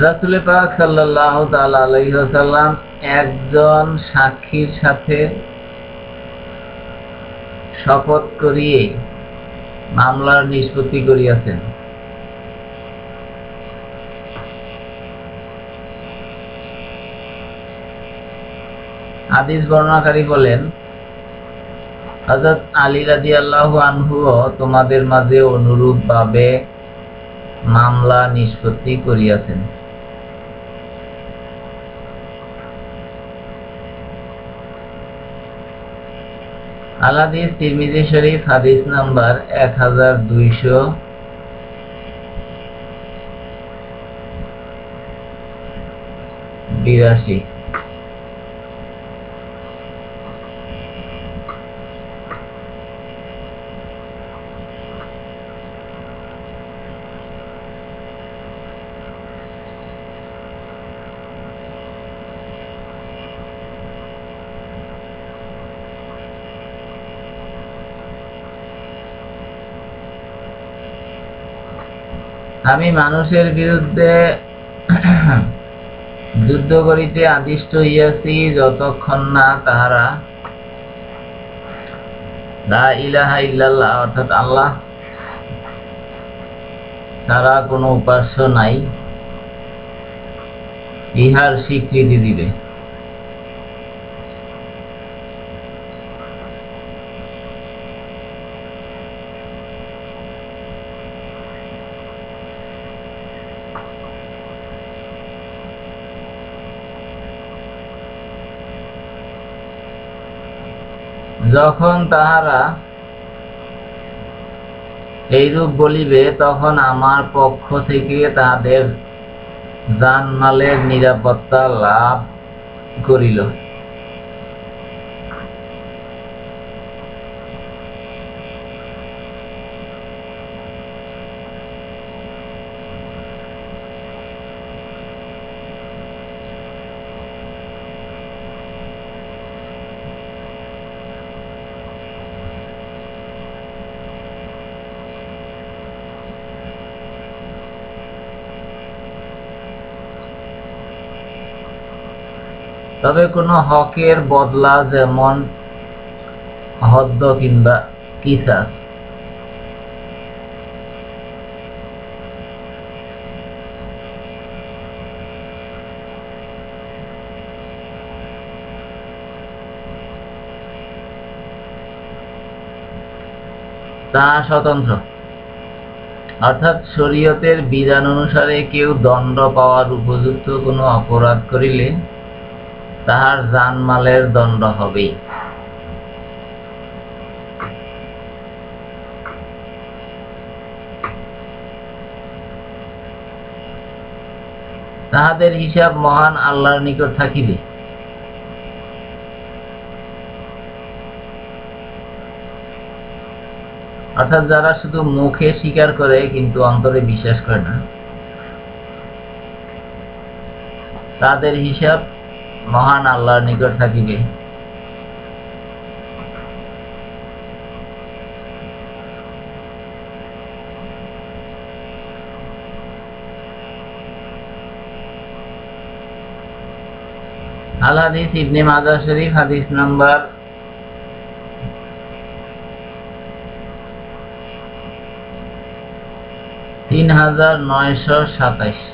রাসুল পাক সাল্লাহ আলহিহাসাল্লাম একজন সাক্ষীর সাথে শপথ করিয়ে মামলার নিষ্পত্তি করিয়াছেন। হাদিস বর্ণনাকারী বলেন হজরত আলী রাজি আল্লাহ আনহুও তোমাদের মাঝে অনুরূপ ভাবে মামলা নিষ্পত্তি করিয়াছেন। আলাদিস তিরমিজি শরীফ হাদিস নাম্বার এক হাজার দুইশো বিরাশি। আমি মানুষের বিরুদ্ধে যুদ্ধ করিতে আদিষ্ট হইয়াছি যতক্ষণ না তাহারা দা ইলাহা ইল্লাল্লাহ, অর্থাৎ আল্লাহ তারা কোনো উপাস্য নাই, ইহার স্বীকৃতি দিবে। যখন তাহারা এইরূপ বলিবে তখন আমার পক্ষ থেকে তাদের জানমালের নিরাপত্তা লাভ করিল। তবে কোনো হকের বদলা যেমন হদ্দ কিংবা কিসাস তা স্বতন্ত্র। অর্থাৎ শরীয়তের বিধান অনুসারে কেউ দণ্ড পাওয়ার উপযুক্ত কোনো অপরাধ করিলে তাহার জানমালের দণ্ড হবে তাহাদের হিসাব মহান আল্লাহর নিকট থাকিবে। অর্থাৎ যারা শুধু মুখে স্বীকার করে, কিন্তু অন্তরে বিশ্বাস করে না, তাদের হিসাব মহান আল্লাহর নিকট থাকিবে আল ইবনে মাজাহ শরীফ হাদিস নাম্বার তিন হাজার নয়শো সাতাইশ।